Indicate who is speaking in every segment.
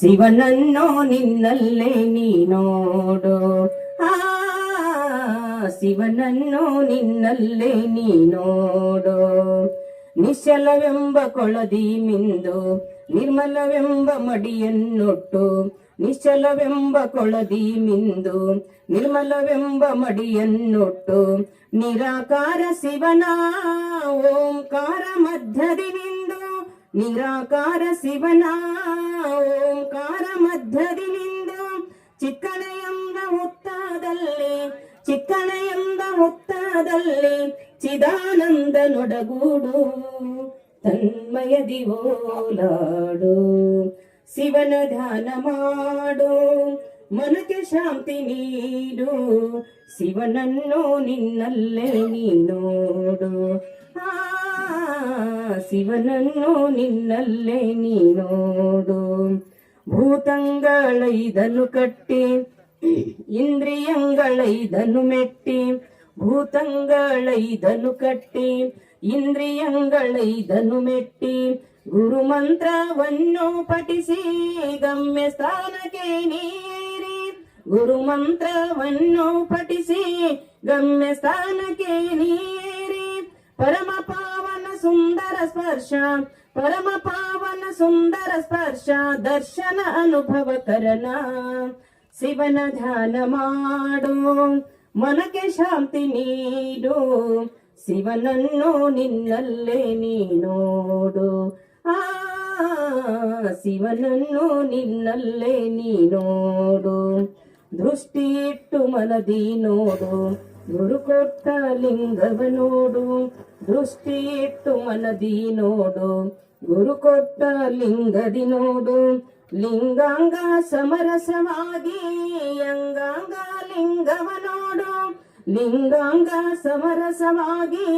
Speaker 1: ಶಿವನನ್ನು ನಿನ್ನಲ್ಲೇ ನೀ ನೋಡು. ಆ, ಶಿವನನ್ನು ನಿನ್ನಲ್ಲೇ ನೀ ನೋಡು. ನಿಶ್ಚಲವೆಂಬ ಕೊಳದಿ ಮಿಂದು, ನಿರ್ಮಲವೆಂಬ ಮಡಿಯನ್ನೊಟ್ಟು. ನಿಶ್ಚಲವೆಂಬ ಕೊಳದಿ ಮಿಂದು, ನಿರ್ಮಲವೆಂಬ ಮಡಿಯನ್ನೊಟ್ಟು. ನಿರಾಕಾರ ಶಿವನ, ಓಂಕಾರ ಮಧ್ಯದಿ ನಿಂದು ನಿರಾಕಾರ ಶಿವನ ಓಂಕಾರ ಮಧ್ಯದಿ ನಿಂದು ಚಿಕ್ಕಣೆಯಂದ ಹುತ್ತಾದಲ್ಲಿ ಚಿಕ್ಕಣೆಯಂದ ಹುತ್ತಾದಲ್ಲಿ ಚಿದಾನಂದ ನೊಡಗೂಡು ತನ್ಮಯ ದಿವೋಲಾಡು ಶಿವನ ಧ್ಯಾನ ಮಾಡು, ಮನಕ್ಕೆ ಶಾಂತಿ ನೀಡು, ಶಿವನನ್ನು ನಿನ್ನಲ್ಲೇ ನೀ ನೋಡು. ಆ ಶಿವನನ್ನು ನಿನ್ನಲ್ಲೇ ನೀ ನೋಡು ಭೂತಂಗಳೈದನು ಕಟ್ಟಿ ಇಂದ್ರಿಯಂಗಳೈದನು ಮೆಟ್ಟಿ ಭೂತಂಗಳೈದನು ಕಟ್ಟಿ ಇಂದ್ರಿಯಂಗಳೈದನು ಮೆಟ್ಟಿ ಗುರು ಮಂತ್ರವನ್ನು ಪಠಿಸಿ ಗಮ್ಯ ಸ್ಥಾನಕ್ಕೆ ನೀರಿ ಗುರು ಮಂತ್ರವನ್ನು ಪಠಿಸಿ ಗಮ್ಯ ಸ್ಥಾನಕ್ಕೆ ನೀರಿ ಪರಮ ಪಾವನ ಸುಂದರ ಸ್ಪರ್ಶ. ಪರಮ ಪಾವನ ಸುಂದರ ಸ್ಪರ್ಶ. ದರ್ಶನ ಅನುಭವ ಕರನ. ಶಿವನ ಧ್ಯಾನ ಮಾಡು. ಮನಕ್ಕೆ ಶಾಂತಿ ನೀಡು. ಶಿವನನ್ನು ನಿನ್ನಲ್ಲೇ ನೀ ನೋಡು ಆ, ಶಿವನನ್ನು ನಿನ್ನಲ್ಲೇ ನೀ ನೋಡು ದೃಷ್ಟಿ ಇಟ್ಟು ಮನದಿ ನೋಡು. ಗುರು ಕೊಟ್ಟ ಲಿಂಗವ ನೋಡು ದೃಷ್ಟಿ ಇಟ್ಟು ಮನದಿ ನೋಡು ಗುರು ಕೊಟ್ಟ ಲಿಂಗದಿ ನೋಡು ಲಿಂಗಾಂಗ ಸಮರಸವಾಗಿ, ಅಂಗಾಂಗ ಲಿಂಗವ ನೋಡು ಲಿಂಗಾಂಗ ಸಮರಸವಾಗಿ,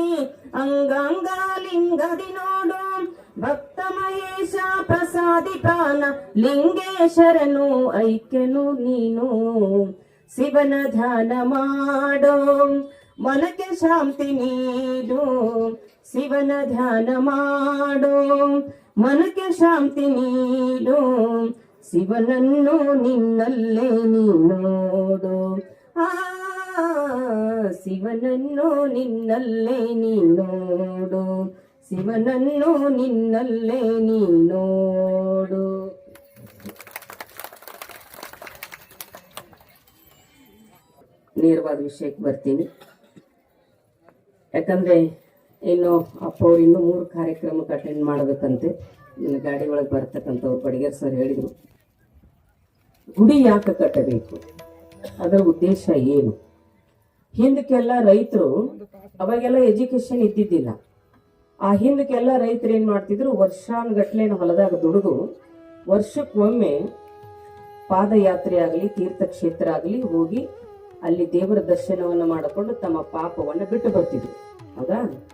Speaker 1: ಅಂಗಾಂಗ ಲಿಂಗದಿ ನೋಡು ಭಕ್ತ ಮಹೇಶ ಪ್ರಸಾದಿ ಪ್ರಾಣ ಲಿಂಗೇಶ್ವರನು ಐಕ್ಯನು ನೀನು. ಶಿವನ ಧ್ಯಾನ ಮಾಡೋ, ಮನಕ್ಕೆ ಶಾಂತಿ ನೀಡು. ಶಿವನ ಧ್ಯಾನ ಮಾಡೋ, ಮನಕ್ಕೆ ಶಾಂತಿ ನೀಡು. ಶಿವನನ್ನು ನಿನ್ನಲ್ಲೇ ನೀನೋಡು ಆ, ಶಿವನನ್ನು ನಿನ್ನಲ್ಲೇ ನೀನೋಡು ಶಿವನನ್ನು ನಿನ್ನಲ್ಲೇ ನೀ ನೋಡು ನೇರವಾದ ವಿಷಯಕ್ಕೆ ಬರ್ತೀನಿ. ಯಾಕಂದ್ರೆ ಇನ್ನು ಅಪ್ಪ ಅವ್ರು ಇನ್ನೂ ಮೂರು ಕಾರ್ಯಕ್ರಮಕ್ಕೆ ಅಟೆಂಡ್ ಮಾಡಬೇಕಂತೆ. ಗಾಡಿ ಒಳಗೆ ಬರ್ತಕ್ಕಂಥವ್ರು ಬಡಿಗೇರ್ ಸರ್ ಹೇಳಿದ್ರು. ಗುಡಿ ಯಾಕೆ ಕಟ್ಟಬೇಕು? ಅದರ ಉದ್ದೇಶ ಏನು? ಹಿಂದಕ್ಕೆಲ್ಲ ರೈತರು ಅವಾಗೆಲ್ಲ ಎಜುಕೇಶನ್ ಇದ್ದಿದ್ದಿಲ್ಲ. ಆ ಹಿಂದಕ್ಕೆಲ್ಲ ರೈತರು ಏನ್ ಮಾಡ್ತಿದ್ರು? ವರ್ಷಾನುಗಟ್ಲೆ ಹೊಲದಾಗ ದುಡಿದು ವರ್ಷಕ್ಕೊಮ್ಮೆ ಪಾದಯಾತ್ರೆ ಆಗಲಿ ತೀರ್ಥಕ್ಷೇತ್ರ ಆಗಲಿ ಹೋಗಿ ಅಲ್ಲಿ ದೇವರ ದರ್ಶನವನ್ನು ಮಾಡಿಕೊಂಡು ತಮ್ಮ ಪಾಪವನ್ನು ಬಿಟ್ಟು ಬರ್ತಿದ್ರು. ಹೌದಾ?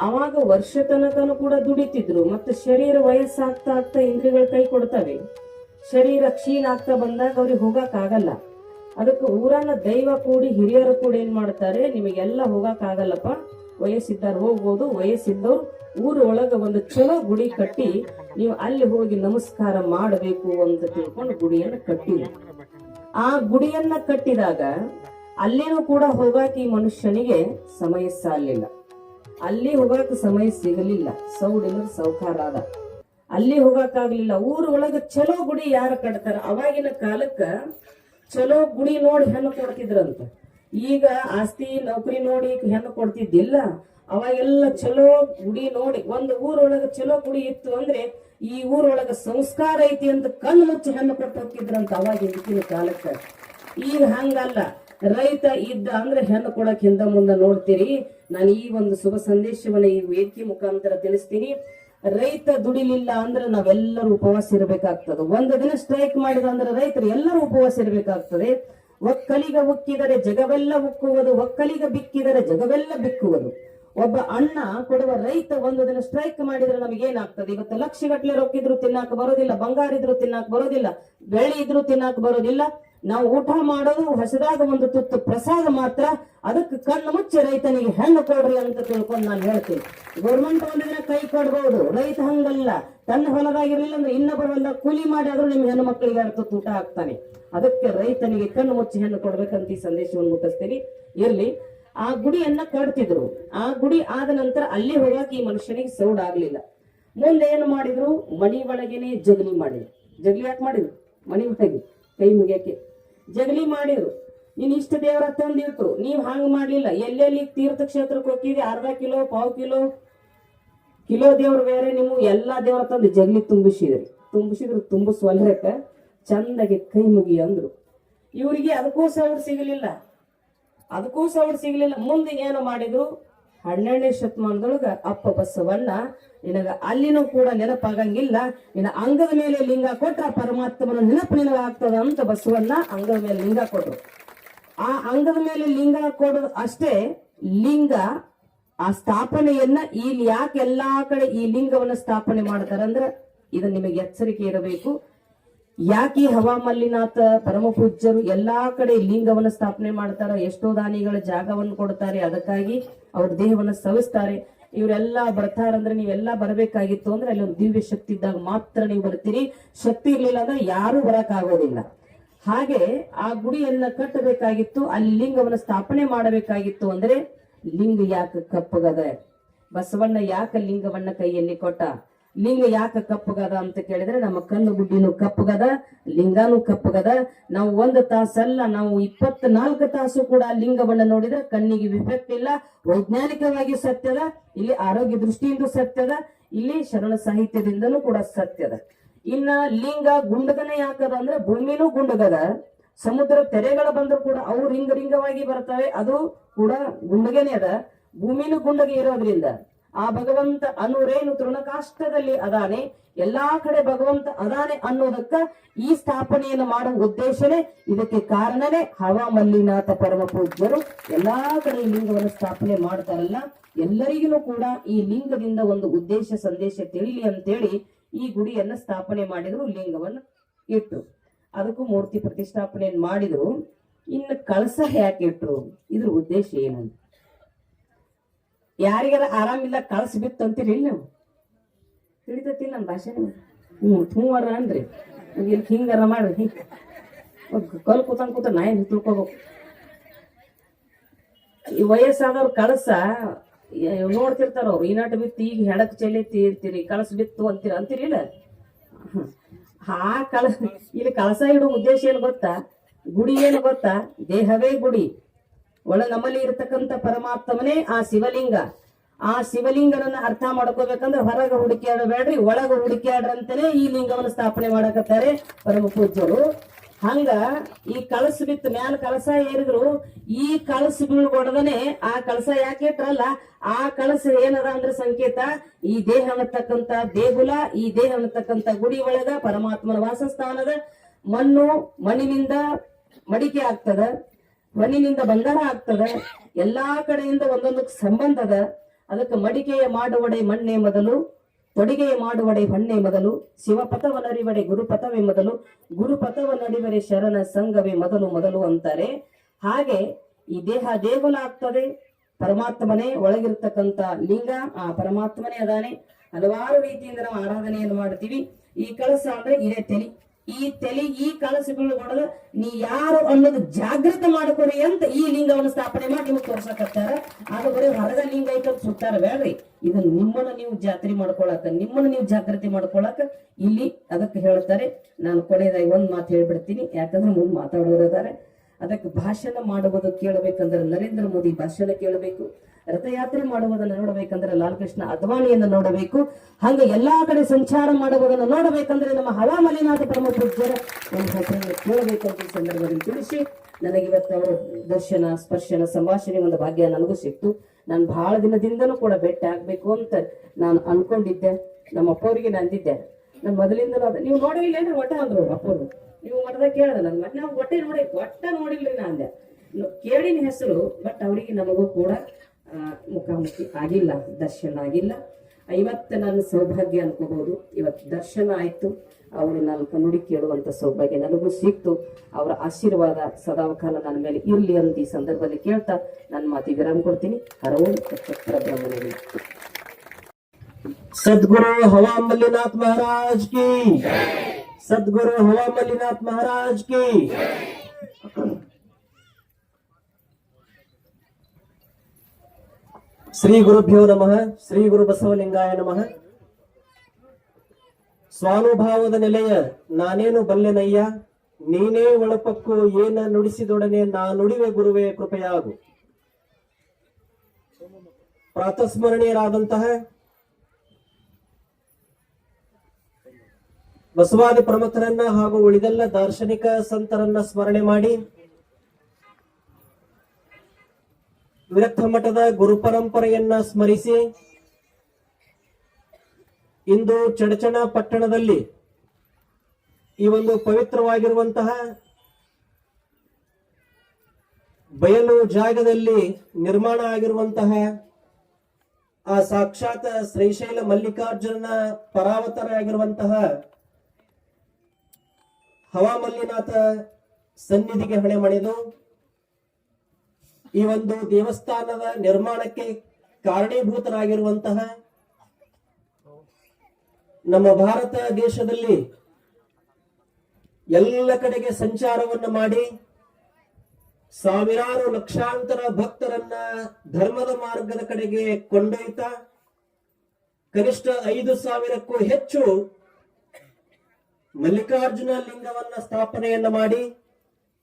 Speaker 1: ಅವಾಗ ವರ್ಷ ತನಕನೂ ಕೂಡ ದುಡಿತಿದ್ರು. ಮತ್ತು ಶರೀರ ವಯಸ್ಸಾಗ್ತಾ ಆಗ್ತಾ ಇಂದ್ರಿಯಗಳು ಕೈ ಕೊಡ್ತವೆ. ಶರೀರ ಕ್ಷೀಣ ಆಗ್ತಾ ಬಂದಾಗ ಅವ್ರಿಗೆ ಹೋಗಕ್ಕಾಗಲ್ಲ. ಅದಕ್ಕೆ ಊರನ್ನ ದೈವ ಕೂಡಿ ಹಿರಿಯರು ಕೂಡ ಏನ್ ಮಾಡ್ತಾರೆ, ನಿಮಗೆಲ್ಲ ಹೋಗಕ್ಕಾಗಲ್ಲಪ್ಪ. ವಯಸ್ಸಿದ್ದಾರ ಹೋಗ್ಬೋದು, ವಯಸ್ಸಿದ್ದವ್ರು ಊರ ಒಳಗ ಒಂದು ಚಲೋ ಗುಡಿ ಕಟ್ಟಿ ನೀವು ಅಲ್ಲಿ ಹೋಗಿ ನಮಸ್ಕಾರ ಮಾಡಬೇಕು ಅಂತ ತಿಳ್ಕೊಂಡು ಗುಡಿಯನ್ನು ಕಟ್ಟಿದ್ರು. ಆ ಗುಡಿಯನ್ನ ಕಟ್ಟಿದಾಗ ಅಲ್ಲಿನೂ ಕೂಡ ಹೋಗಾಕ ಈ ಮನುಷ್ಯನಿಗೆ ಸಮಯ ಸಾಲಿಲ್ಲ. ಅಲ್ಲಿ ಹೋಗಾಕ ಸಮಯ ಸಿಗಲಿಲ್ಲ. ಸೌಡಿನ ಸೌಕಾರ ಆದ. ಅಲ್ಲಿ ಹೋಗಾಕಾಗ್ಲಿಲ್ಲ. ಊರ ಒಳಗ ಚಲೋ ಗುಡಿ ಯಾರು ಕಟ್ತಾರ? ಅವಾಗಿನ ಕಾಲಕ್ಕ ಚಲೋ ಗುಡಿ ನೋಡಿ ಹೆಣ್ಣು ಕೊಡ್ತಿದ್ರಂತ. ಈಗ ಆಸ್ತಿ, ನೌಕರಿ ನೋಡಿ ಹೆಣ್ಣು ಕೊಡ್ತಿದ್ದಿಲ್ಲ. ಅವಾಗೆಲ್ಲ ಚಲೋ ಗುಡಿ ನೋಡಿ, ಒಂದು ಊರೊಳಗ ಚಲೋ ಗುಡಿ ಇತ್ತು ಅಂದ್ರೆ ಈ ಊರೊಳಗ ಸಂಸ್ಕಾರ ಐತಿ ಅಂತ ಕಣ್ಣು ಮುಚ್ಚಿ ಹೆಣ್ಣು ಕೊಟ್ಟು ಹೋಗ್ತಿದ್ರಂತ ಅವಾಗ ಹಿಂದಿನ ಕಾಲಕ್ಕ. ಈಗ ಹಂಗಲ್ಲ. ರೈತ ಇದ್ದ ಅಂದ್ರೆ ಹೆಣ್ಣು ಕೊಡಕ್ ಹಿಂದ ಮುಂದ ನೋಡ್ತೀರಿ. ನಾನು ಈ ಒಂದು ಶುಭ ಸಂದೇಶವನ್ನ ಈ ವೇದಿಕೆ ಮುಖಾಂತರ ತಿಳಿಸ್ತೀನಿ. ರೈತ ದುಡಿಲಿಲ್ಲ ಅಂದ್ರೆ ನಾವೆಲ್ಲರೂ ಉಪವಾಸ ಇರಬೇಕಾಗ್ತದೆ. ಒಂದು ದಿನ ಸ್ಟ್ರೈಕ್ ಮಾಡಿದ ಅಂದ್ರೆ ರೈತರು ಎಲ್ಲರೂ ಉಪವಾಸ ಇರಬೇಕಾಗ್ತದೆ. ಒಕ್ಕಲಿಗ ಉಕ್ಕಿದರೆ ಜಗವೆಲ್ಲ ಉಕ್ಕುವುದು, ಒಕ್ಕಲಿಗ ಬಿಕ್ಕಿದರೆ ಜಗವೆಲ್ಲ ಬಿಕ್ಕುವುದು. ಒಬ್ಬ ಅಣ್ಣ ಕೊಡುವ ರೈತ ಒಂದು ದಿನ ಸ್ಟ್ರೈಕ್ ಮಾಡಿದ್ರೆ ನಮಗೆ ಏನಾಗ್ತದೆ? ಇವತ್ತು ಲಕ್ಷಗಟ್ಲೆ ರೊಕ್ಕ ಇದ್ರು ತಿನ್ನಾಕ ಬರೋದಿಲ್ಲ, ಬಂಗಾರ ಇದ್ರು ತಿನ್ನಾಕ ಬರೋದಿಲ್ಲ, ಬೆಳ್ಳಿ ಇದ್ರು ತಿನ್ನಾಕ ಬರೋದಿಲ್ಲ. ನಾವು ಊಟ ಮಾಡೋದು ಹೊಸದಾದ ಒಂದು ತುತ್ತು ಪ್ರಸಾದ ಮಾತ್ರ, ಅದಕ್ಕೆ ಕಣ್ಣು ಮುಚ್ಚಿ ರೈತನಿಗೆ ಹೆಣ್ಣು ಕೊಡ್ರಿ ಅಂತ ತಿಳ್ಕೊಂಡು ನಾನು ಹೇಳ್ತೀನಿ. ಗೌರ್ಮೆಂಟ್ ಒಂದಿನ ಕೈ ಕೊಡ್ಬೋದು, ರೈತ ಹಂಗಲ್ಲ. ತನ್ನ ಹೊಲದಾಗಿರ್ಲಿಲ್ಲ ಅಂದ್ರೆ ಇನ್ನೊಬ್ಬರ ಒಂದ ಕೂಲಿ ಮಾಡಿ ಆದ್ರೂ ನಿಮ್ ಹೆಣ್ಣು ಮಕ್ಕಳಿಗೆ ತುತ್ತು ಊಟ ಹಾಕ್ತಾನೆ. ಅದಕ್ಕೆ ರೈತನಿಗೆ ಕಣ್ಣು ಮುಚ್ಚಿ ಹೆಣ್ಣು ಕೊಡ್ಬೇಕಂತ ಈ ಸಂದೇಶವನ್ನು ಮುಟ್ಟಿಸ್ತೀನಿ. ಇರ್ಲಿ ಆ ಗುಡಿಯನ್ನ ಕಟ್ತಿದ್ರು. ಆ ಗುಡಿ ಆದ ನಂತರ ಅಲ್ಲಿ ಹೋಗಕ್ ಈ ಮನುಷ್ಯನಿಗೆ ಸೌಡ್ ಆಗ್ಲಿಲ್ಲ. ಮುಂದೆ ಏನು ಮಾಡಿದ್ರು? ಮನಿ ಒಳಗೇನೆ ಜಗಲಿ ಮಾಡಿದ್ರು. ಜಗಲಿ ಯಾಕೆ ಮಾಡಿದ್ರು? ಮನಿ ಒಳಗೆ, ಕೈ ಮುಗಿಯಕ್ಕೆ ಜಗಲಿ ಮಾಡಿದ್ರು. ನೀನ್ ಇಷ್ಟ ದೇವರ ತಂದಿರ್ತರು ನೀವ್ ಹಂಗ್ ಮಾಡ್ಲಿಲ್ಲ. ಎಲ್ಲೆಲ್ಲಿ ತೀರ್ಥ ಕ್ಷೇತ್ರಕ್ಕೆ ಹೋಗಿದ್ರಿ ಅರ್ಧ ಕಿಲೋ, ಪಾವ್ ಕಿಲೋ? ಕಿಲೋ ದೇವ್ರ ಬೇರೆ ನೀವು ಎಲ್ಲಾ ದೇವ್ರ ತಂದು ಜಗಲಿ ತುಂಬಿಸಿದ್ರಿ. ತುಂಬಿಸಿದ್ರು ತುಂಬಿಸುವಲ್ರಕ್ಕ ಚಂದಾಗಿ ಕೈ ಮುಗಿ ಅಂದ್ರು. ಇವರಿಗೆ ಅದಕ್ಕೂ ಸೌಡ್ ಸಿಗಲಿಲ್ಲ. ಅದಕ್ಕೂ ಸೌಂಡ್ ಸಿಗ್ಲಿಲ್ಲ. ಮುಂದೆ ಏನು ಮಾಡಿದ್ರು? ಹನ್ನೆರಡನೇ ಶತಮಾನದೊಳಗ ಅಪ್ಪ ಬಸವಣ್ಣ ನಿನಗ ಅಲ್ಲಿನೂ ಕೂಡ ನೆನಪಾಗಂಗಿಲ್ಲ. ನಿನ್ನ ಅಂಗದ ಮೇಲೆ ಲಿಂಗ ಕೊಟ್ರ ಪರಮಾತ್ಮನ ನೆನಪು ನಿನಗ ಆಗ್ತದ ಅಂತ ಬಸವಣ್ಣ ಅಂಗದ ಮೇಲೆ ಲಿಂಗ ಕೊಟ್ರು ಆ ಅಂಗದ ಮೇಲೆ ಲಿಂಗ ಕೊಡೋದು ಅಷ್ಟೇ, ಲಿಂಗ ಆ ಸ್ಥಾಪನೆಯನ್ನ ಇಲ್ಲಿ ಯಾಕೆ ಎಲ್ಲಾ ಕಡೆ ಈ ಲಿಂಗವನ್ನ ಸ್ಥಾಪನೆ ಮಾಡ್ತಾರಂದ್ರ ಇದನ್ನ ನಿಮಗೆ ಎಚ್ಚರಿಕೆ ಇರಬೇಕು. ಯಾಕೆ ಹವಾಮಲ್ಲಿನಾಥ ಪರಮ ಪೂಜ್ಯರು ಎಲ್ಲಾ ಕಡೆ ಲಿಂಗವನ್ನ ಸ್ಥಾಪನೆ ಮಾಡ್ತಾರ, ಎಷ್ಟೋ ದಾನಿಗಳ ಜಾಗವನ್ನು ಕೊಡ್ತಾರೆ, ಅದಕ್ಕಾಗಿ ಅವ್ರ ದೇಹವನ್ನ ಸವಿಸ್ತಾರೆ. ಇವರೆಲ್ಲ ಬರ್ತಾರಂದ್ರೆ ನೀವೆಲ್ಲಾ ಬರಬೇಕಾಗಿತ್ತು ಅಂದ್ರೆ ಅಲ್ಲಿ ಒಂದು ದಿವ್ಯ ಶಕ್ತಿ ಇದ್ದಾಗ ಮಾತ್ರ ನೀವು ಬರ್ತೀರಿ. ಶಕ್ತಿ ಇರ್ಲಿಲ್ಲ ಅಂದ್ರೆ ಯಾರು ಬರಕ್ ಆಗೋದಿಲ್ಲ ಹಾಗೆ ಆ ಗುಡಿಯನ್ನ ಕಟ್ಟಬೇಕಾಗಿತ್ತು, ಅಲ್ಲಿ ಲಿಂಗವನ್ನ ಸ್ಥಾಪನೆ ಮಾಡಬೇಕಾಗಿತ್ತು ಅಂದ್ರೆ ಲಿಂಗ ಯಾಕೆ ಕಪ್ಪಗದ? ಬಸವಣ್ಣ ಯಾಕೆ ಲಿಂಗವನ್ನ ಕೈಯಲ್ಲಿ ಕೊಟ್ಟ? ಲಿಂಗ ಯಾಕ ಕಪ್ಪಗದ ಅಂತ ಕೇಳಿದ್ರೆ ನಮ್ಮ ಕಣ್ಣು ಗುಡ್ಡಿನೂ ಕಪ್ಪಗದ, ಲಿಂಗಾನು ಕಪ್ಪಗದ. ನಾವು ಒಂದು ತಾಸಲ್ಲ, ನಾವು ಇಪ್ಪತ್ನಾಲ್ಕು ತಾಸು ಕೂಡ ಲಿಂಗವನ್ನು ನೋಡಿದ್ರೆ ಕಣ್ಣಿಗೆ ವಿಫೆಕ್ಟ್ ಇಲ್ಲ, ವೈಜ್ಞಾನಿಕವಾಗಿ ಸತ್ಯದ, ಇಲ್ಲಿ ಆರೋಗ್ಯ ದೃಷ್ಟಿಯಿಂದ ಸತ್ಯದ, ಇಲ್ಲಿ ಶರಣ ಸಾಹಿತ್ಯದಿಂದನೂ ಕೂಡ ಸತ್ಯದ. ಇನ್ನ ಲಿಂಗ ಗುಂಡಗನೇ ಯಾಕದ ಅಂದ್ರೆ ಭೂಮಿನೂ ಗುಂಡಗದ. ಸಮುದ್ರ ತೆರೆಗಳ ಬಂದ್ರು ಕೂಡ ಅವು ರಿಂಗ ರಿಂಗವಾಗಿ ಬರ್ತವೆ, ಅದು ಕೂಡ ಗುಂಡಗೇನೆ ಅದ. ಭೂಮಿನೂ ಗುಂಡಗೆ ಇರೋದ್ರಿಂದ ಆ ಭಗವಂತ ಅನುರೇನು ತೃಣಕಾಷ್ಟದಲ್ಲಿ ಅದಾನೆ? ಎಲ್ಲಾ ಕಡೆ ಭಗವಂತ ಅದಾನೆ ಅನ್ನೋದಕ್ಕ ಈ ಸ್ಥಾಪನೆಯನ್ನು ಮಾಡುವ ಉದ್ದೇಶನೇ ಇದಕ್ಕೆ ಕಾರಣನೇ ಹವಾ ಮಲ್ಲಿನಾಥ ಪರಮ ಪೂಜ್ಯರು. ಎಲ್ಲಾ ಕಡೆ ಲಿಂಗವನ್ನು ಸ್ಥಾಪನೆ ಮಾಡ್ತಾರಲ್ಲ, ಎಲ್ಲರಿಗೂ ಕೂಡ ಈ ಲಿಂಗದಿಂದ ಒಂದು ಉದ್ದೇಶ, ಸಂದೇಶ ತಿಳಿಲಿ ಅಂತೇಳಿ ಈ ಗುಡಿಯನ್ನ ಸ್ಥಾಪನೆ ಮಾಡಿದ್ರು ಲಿಂಗವನ್ನು ಇಟ್ಟು. ಅದಕ್ಕೂ ಮೂರ್ತಿ ಪ್ರತಿಷ್ಠಾಪನೆ ಮಾಡಿದ್ರು. ಇನ್ನು ಕಳಸ ಯಾಕೆ ಇಟ್ರು? ಇದ್ರ ಉದ್ದೇಶ ಏನು ಯಾರಿಗಾರ ಆರಾಮಿಲ್ಲ ಕಳ್ಸಿ ಬಿತ್ತು ಅಂತೀರಿ ಇಲ್ಲಿ ನೀವು? ಹಿಡಿತೈತಿ ನಮ್ಮ ಭಾಷೆ ಹ್ಞೂ ಹ್ಞೂವರ ಅನ್ರಿ ಇಲ್ಲಿ ಹಿಂಗಾರ ಮಾಡ್ರಿ. ಹಿಂಗ ಕಲ್ ಕೂತಂಗ್ ಕೂತ ನಾ ಏನ್ ತಿಳ್ಕೊಬೇಕು. ಈ ವಯಸ್ಸಾದವ್ರು ಕಳಸ ನೋಡ್ತಿರ್ತಾರ ಅವ್ರು. ಈ ನಾಟ ಬಿತ್ತು ಈಗ ಹೆಡಕ್ ಚೆಲ್ಲೈತಿ ಅಂತೀರಿ ಕಳಸ ಬಿತ್ತು ಅಂತೀರಿ ಅಂತೀರಿಲ್ಲ. ಆ ಕಳ ಇಲ್ಲಿ ಕಳಸ ಇಡೋ ಉದ್ದೇಶ ಏನು ಗೊತ್ತಾ? ಗುಡಿ ಏನು ಗೊತ್ತಾ? ದೇಹವೇ ಗುಡಿ. ಒಳ ನಮ್ಮಲ್ಲಿ ಇರತಕ್ಕಂತ ಪರಮಾತ್ಮನೇ ಆ ಶಿವಲಿಂಗ. ಆ ಶಿವಲಿಂಗನನ್ನ ಅರ್ಥ ಮಾಡ್ಕೋಬೇಕಂದ್ರೆ ಹೊರಗ ಹುಡುಕ್ಯಾಡಬೇಡ್ರಿ ಒಳಗ ಹುಡುಕ್ಯಾಡ್ರಂತಾನೆ ಈ ಲಿಂಗವನ್ನು ಸ್ಥಾಪನೆ ಮಾಡಕತ್ತಾರೆ ಪರಮ ಪೂಜ್ಯರು ಹಂಗ ಈ ಕಳಸ ಬಿತ್ತು, ಮ್ಯಾಲ ಕಳಸ ಏರಿದ್ರು, ಈ ಕಳಸ ಬೀಳ್ಗೊಡದನೆ ಆ ಕಳಸ ಯಾಕೆ ಇಟ್ರಲ್ಲ, ಆ ಕಳಸ ಏನದ ಅಂದ್ರೆ ಸಂಕೇತ, ಈ ದೇಹ ಅನ್ನತಕ್ಕಂತ ದೇಗುಲ, ಈ ದೇಹ ಅನ್ನತಕ್ಕಂತ ಗುಡಿ ಒಳಗ ಪರಮಾತ್ಮನ ವಾಸಸ್ಥಾನದ ಮಣ್ಣು ಮಣ್ಣಿನಿಂದ ಮಡಿಕೆ ಆಗ್ತದ. ಮಣ್ಣಿನಿಂದ ಬಂಗಾರ ಆಗ್ತದ. ಎಲ್ಲಾ ಕಡೆಯಿಂದ ಒಂದೊಂದು ಸಂಬಂಧ ಅದ. ಅದಕ್ಕೆ ಮಡಿಕೆಯ ಮಾಡುವಡೆ ಮಣ್ಣೆ ಮೊದಲು, ತೊಡಿಗೆಯ ಮಾಡುವಡೆ ಹೊಣ್ಣೆ ಮೊದಲು ಶಿವಪಥವ ನರಿವಡೆ ಗುರುಪಥವೇ ಮೊದಲು ಗುರುಪಥವ ನಡಿವರೆ ಶರಣ ಸಂಘವೇ ಮೊದಲು ಮೊದಲು ಅಂತಾರೆ. ಹಾಗೆ ಈ ದೇಹ ದೇಗುಲ ಆಗ್ತದೆ. ಪರಮಾತ್ಮನೇ ಒಳಗಿರ್ತಕ್ಕಂತ ಲಿಂಗ ಆ ಪರಮಾತ್ಮನೇ ಅದಾನೆ. ಹಲವಾರು ರೀತಿಯಿಂದ ನಾವು ಆರಾಧನೆಯನ್ನು ಮಾಡ್ತೀವಿ. ಈ ಕಳಸ ಅಂದ್ರೆ ಇದೇ ತಲಿ. ಈ ತಲೆ, ಈ ಕಾಲ ಹೊಡೆದು ನೀ ಯಾರು ಅನ್ನೋದು ಜಾಗೃತ ಮಾಡ್ಕೊರಿ ಅಂತ ಈ ಲಿಂಗವನ್ನು ಸ್ಥಾಪನೆ ಮಾಡಿ ನಿಮಗೆ ತೋರ್ಸಕತ್ತಾರ. ಅದು ಬರೀ ಹೊರಗ ಲಿಂಗ ಐತಂತ ಸುತ್ತಾರ ಬೇಡ್ರಿ ಇದನ್ನ ನಿಮ್ಮನ್ನ ನೀವು ಜಾತ್ರೆ ಮಾಡ್ಕೊಳಕ, ನಿಮ್ಮನ್ನ ನೀವು ಜಾಗೃತಿ ಮಾಡ್ಕೊಳಕ ಇಲ್ಲಿ ಅದಕ್ಕೆ ಹೇಳ್ತಾರೆ. ನಾನು ಕೊನೆಯದಾಗಿ ಒಂದ್ ಮಾತು ಹೇಳ್ಬಿಡ್ತೀನಿ. ಯಾಕಂದ್ರೆ ಮುಂದೆ ಮಾತಾಡೋರು ಅದಕ್ಕೆ ಭಾಷಣ ಮಾಡುವುದು ಕೇಳಬೇಕಂದ್ರೆ ನರೇಂದ್ರ ಮೋದಿ ಭಾಷಣ ಕೇಳಬೇಕು. ರಥಯಾತ್ರೆ ಮಾಡುವುದನ್ನು ನೋಡಬೇಕಂದ್ರೆ ಲಾಲ್ಕೃಷ್ಣ ಅದ್ವಾನಿಯನ್ನು ನೋಡಬೇಕು. ಹಾಗೆ ಎಲ್ಲಾ ಕಡೆ ಸಂಚಾರ ಮಾಡುವುದನ್ನು ನೋಡಬೇಕಂದ್ರೆ ನಮ್ಮ ಹವಾಮಲಿನಾಥ ಪರಮ ಪೂಜ್ಯರ ಒಂದು ಹೆಸರನ್ನು ಕೇಳಬೇಕಂತ ಸಂದರ್ಭದಲ್ಲಿ ತಿಳಿಸಿ ನನಗೆ ಇವತ್ತು ಅವರ ದರ್ಶನ, ಸ್ಪರ್ಶನ, ಸಂಭಾಷಣೆ ಒಂದು ಭಾಗ್ಯ ನನಗೂ ಸಿಕ್ತು. ನಾನು ಬಹಳ ದಿನದಿಂದನೂ ಕೂಡ ಭೇಟಿ ಆಗ್ಬೇಕು ಅಂತ ನಾನು ಅನ್ಕೊಂಡಿದ್ದೆ. ನಮ್ಮ ಅಪ್ಪವರಿಗೆ ನಾನು ಅಂದಿದ್ದೆ. ನಾನು ಮೊದಲಿಂದಲೂ ಅದ, ನೀವು ನೋಡಿಲ್ಲೇನ್ರಿ ಒಟ್ಟ ಅಂದ್ರು ಅಪ್ಪರು ನೀವು ಮಠದಾಗ ಕೇಳ್ದೆ ನನ್ ಮನೆ ನಾವು ಒಟ್ಟೆ ನೋಡಿ ಒಟ್ಟ ನೋಡಿಲ್ರಿ ನಾ ಅಂದೆ. ಕೇಳಿನ ಹೆಸರು ಬಟ್ ಅವರಿಗೆ ನಮಗೂ ಕೂಡ ಮುಖಾಮುಖಿ ಆಗಿಲ್ಲ, ದರ್ಶನ ಆಗಿಲ್ಲ. ಐವತ್ತು ನನ್ನ ಸೌಭಾಗ್ಯ ಅನ್ಕೋಬಹುದು. ಇವತ್ತು ದರ್ಶನ ಆಯಿತು. ಅವರು ನಾಲ್ಕು ನುಡಿ ಕೇಳುವಂಥ ಸೌಭಾಗ್ಯ ನನಗೂ ಸಿಕ್ತು. ಅವರ ಆಶೀರ್ವಾದ ಸದಾವಕಾಲ ನನ್ನ ಮೇಲೆ ಇರಲಿ ಅಂತ ಈ ಸಂದರ್ಭದಲ್ಲಿ ಕೇಳ್ತಾ ನನ್ನ ಮಾತಿ ವಿರಾಮ ಕೊಡ್ತೀನಿ. ಹರವೋಂ ಬ್ರಹ್ಮನಿಗೆ
Speaker 2: ಸದ್ಗುರು ಹವಾ ಮಲ್ಲಿನಾಥ್ ಮಹಾರಾಜ್ ಕಿ. ಸದ್ಗುರು ಹವಾ ಮಲ್ಲಿನಾಥ್ ಮಹಾರಾಜ್ ಕಿ. ಶ್ರೀ ಗುರುಭ್ಯೋ ನಮಃ, ಶ್ರೀ ಗುರು ಬಸವಲಿಂಗಾಯ ನಮಃ. ಸ್ವಾನುಭಾವದ ನೆಲೆಯ ನಾನೇನು ಬಲ್ಲೆನಯ್ಯ? ನೀನೇ ಒಳಪಕ್ಕು ಏನ ನುಡಿಸಿದೊಡನೆ ನಾ ನುಡಿವೆ ಗುರುವೇ ಕೃಪೆಯಾಗು. ಪ್ರಾತಸ್ಮರಣೀಯರಾದಂತಹ ಬಸವಾದಿ ಪ್ರಮುಖರನ್ನ ಹಾಗೂ ಉಳಿದೆಲ್ಲ ದಾರ್ಶನಿಕ ಸಂತರನ್ನ ಸ್ಮರಣೆ ಮಾಡಿ ವಿರಕ್ತ ಮಠದ ಗುರು ಪರಂಪರೆಯನ್ನ ಸ್ಮರಿಸಿ ಇಂದು ಚಡಚಣ ಪಟ್ಟಣದಲ್ಲಿ ಈ ಒಂದು ಪವಿತ್ರವಾಗಿರುವಂತಹ ಬಯಲು ಜಾಗದಲ್ಲಿ ನಿರ್ಮಾಣ ಆಗಿರುವಂತಹ ಆ ಸಾಕ್ಷಾತ್ ಶ್ರೀಶೈಲ ಮಲ್ಲಿಕಾರ್ಜುನನ ಪರಾವತರಾಗಿರುವಂತಹ ಹವಾಮಲ್ಲಿನಾಥ ಸನ್ನಿಧಿಗೆ ಹಣೆ ಮಣಿದು ಈ ಒಂದು ದೇವಸ್ಥಾನದ ನಿರ್ಮಾಣಕ್ಕೆ ಕಾರಣೀಭೂತರಾಗಿರುವಂತಹ ನಮ್ಮ ಭಾರತ ದೇಶದಲ್ಲಿ ಎಲ್ಲ ಕಡೆಗೆ ಸಂಚಾರವನ್ನು ಮಾಡಿ ಸಾವಿರಾರು ಲಕ್ಷಾಂತರ ಭಕ್ತರನ್ನ ಧರ್ಮದ ಮಾರ್ಗದ ಕಡೆಗೆ ಕೊಂಡೊಯ್ತ ಕನಿಷ್ಠ ಐದು ಸಾವಿರಕ್ಕೂ ಹೆಚ್ಚು ಮಲ್ಲಿಕಾರ್ಜುನ ಲಿಂಗವನ್ನ ಸ್ಥಾಪನೆಯನ್ನ ಮಾಡಿ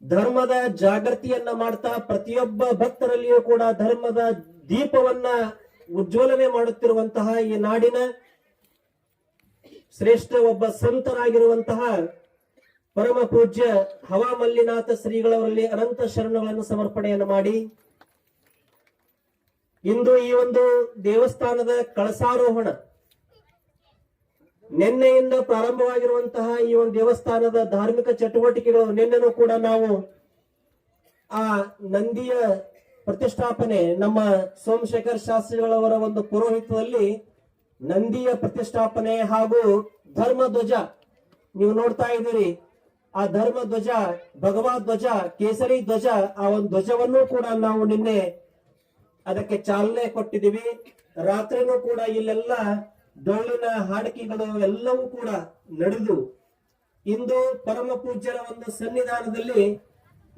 Speaker 2: ಧರ್ಮದ ಜಾಗೃತಿಯನ್ನ ಮಾಡ್ತಾ ಪ್ರತಿಯೊಬ್ಬ ಭಕ್ತರಲ್ಲಿಯೂ ಕೂಡ ಧರ್ಮದ ದೀಪವನ್ನ ಉಜ್ವಲನೆ ಮಾಡುತ್ತಿರುವಂತಹ ಈ ನಾಡಿನ ಶ್ರೇಷ್ಠ ಒಬ್ಬ ಸಂತರಾಗಿರುವಂತಹ ಪರಮ ಪೂಜ್ಯ ಹವಾಮಲ್ಲಿನಾಥ ಶ್ರೀಗಳವರಲ್ಲಿ ಅನಂತ ಶರಣಗಳನ್ನು ಸಮರ್ಪಣೆಯನ್ನು ಮಾಡಿ ಇಂದು ಈ ಒಂದು ದೇವಸ್ಥಾನದ ಕಳಸಾರೋಹಣ ನಿನ್ನೆಯಿಂದ ಪ್ರಾರಂಭವಾಗಿರುವಂತಹ ಈ ಒಂದು ದೇವಸ್ಥಾನದ ಧಾರ್ಮಿಕ ಚಟುವಟಿಕೆಗಳು, ನಿನ್ನೆನೂ ಕೂಡ ನಾವು ಆ ನಂದಿಯ ಪ್ರತಿಷ್ಠಾಪನೆ, ನಮ್ಮ ಸೋಮಶೇಖರ್ ಶಾಸ್ತ್ರಿಗಳವರ ಒಂದು ಪುರೋಹಿತದಲ್ಲಿ ನಂದಿಯ ಪ್ರತಿಷ್ಠಾಪನೆ ಹಾಗೂ ಧರ್ಮ ಧ್ವಜ ನೀವು ನೋಡ್ತಾ ಇದ್ದೀರಿ, ಆ ಧರ್ಮ ಧ್ವಜ ಭಗವಾ ಧ್ವಜ, ಕೇಸರಿ ಧ್ವಜ, ಆ ಒಂದು ಧ್ವಜವನ್ನು ಕೂಡ ನಾವು ನಿನ್ನೆ ಅದಕ್ಕೆ ಚಾಲನೆ ಕೊಟ್ಟಿದ್ದೀವಿ. ರಾತ್ರಿನೂ ಕೂಡ ಇಲ್ಲೆಲ್ಲ ಡೊಳ್ಳಿನ ಹಾಡಿಕೆಗಳು ಎಲ್ಲವೂ ಕೂಡ ನಡೆದು ಇಂದು ಪರಮ ಪೂಜ್ಯರ ಒಂದು ಸನ್ನಿಧಾನದಲ್ಲಿ